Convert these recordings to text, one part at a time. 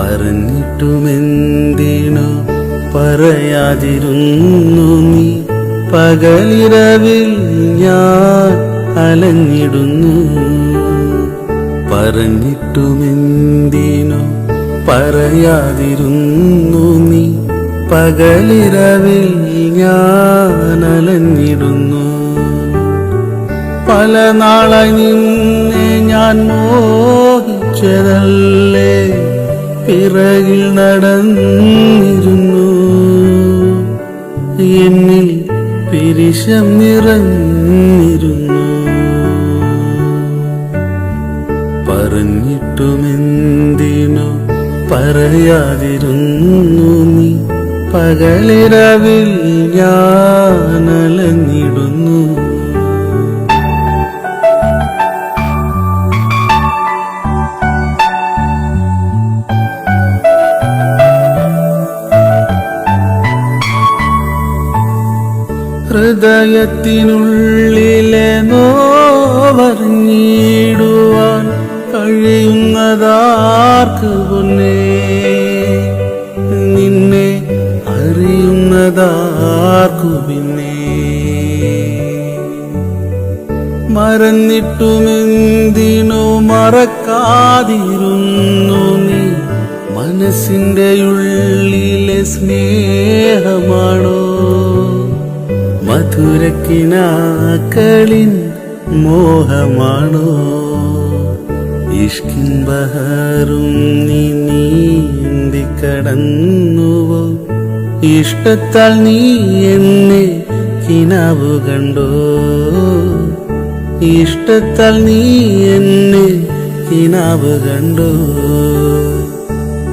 പറഞ്ഞിട്ടുമെന്തിനോ പറയാതിരുന്നു നീ? പകലിരവിൽ ഞാൻ അലഞ്ഞിടുന്നു. പറഞ്ഞിട്ടുമെന്തിനു പറയാതിരുന്നു നീ? പകലിരവിൽ ഞാൻ അലഞ്ഞിടുന്നു. പല നാളെ നിന്നെ ഞാൻ മോഹിച്ചതല്ലേ? പിറകിൽ നടന്നിരുന്നു. എന്നിൽ പിരിശം നിറഞ്ഞിരുന്നു. പറഞ്ഞിട്ടുമെന്തിനു പറയാതിരുന്നു നീ. പകലിരവിൽ ഞാൻ ഹൃദയത്തിനുള്ളിലെ നോവറിഞ്ഞിടുവാൻ കഴിയുന്നതാർക്ക് പൊന്നേ? നിന്നെ അറിയുന്നതാർക്കു പിന്നെ? മറന്നിട്ടുമെന്തിനോ മറക്കാതിരുന്നു നീ മനസ്സിന്റെ ഉള്ളിലെ സ്നേഹമാണോ മധുരക്കിനാക്കളിൻ മോഹമാണോ? ഇഷ്കിൻ ബഹറും നീ നീന്തിക്കടന്നുവോ? ഇഷ്ടത്താൽ നീ എന്നെ കിനാവു കണ്ടോ? ഇഷ്ടത്താൽ നീ എന്നെ കിനാവ് കണ്ടോ?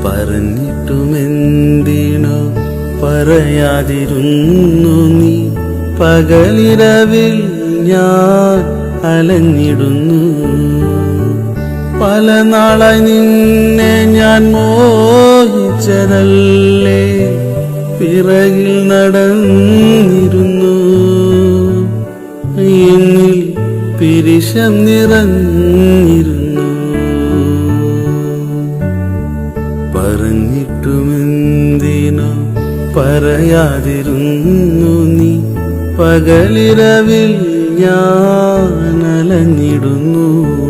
പറഞ്ഞിട്ടുമെന്തിനോ പറയാതിരുന്നു നീ. പകലിരവിൽ ഞാൻ അലഞ്ഞിടുന്നു. പല നാളായി നിന്നെ ഞാൻ മോഹിച്ചതല്ലേ പിറകിൽ നടന്നിരുന്നു. എന്നിൽ പിരിശം നിറഞ്ഞിരുന്നു. പറഞ്ഞിട്ടുമെന്തിനോ പറയാതിരുന്നു നീ. പകലിരവിൽ ഞാൻ അലഞ്ഞിടുന്നു.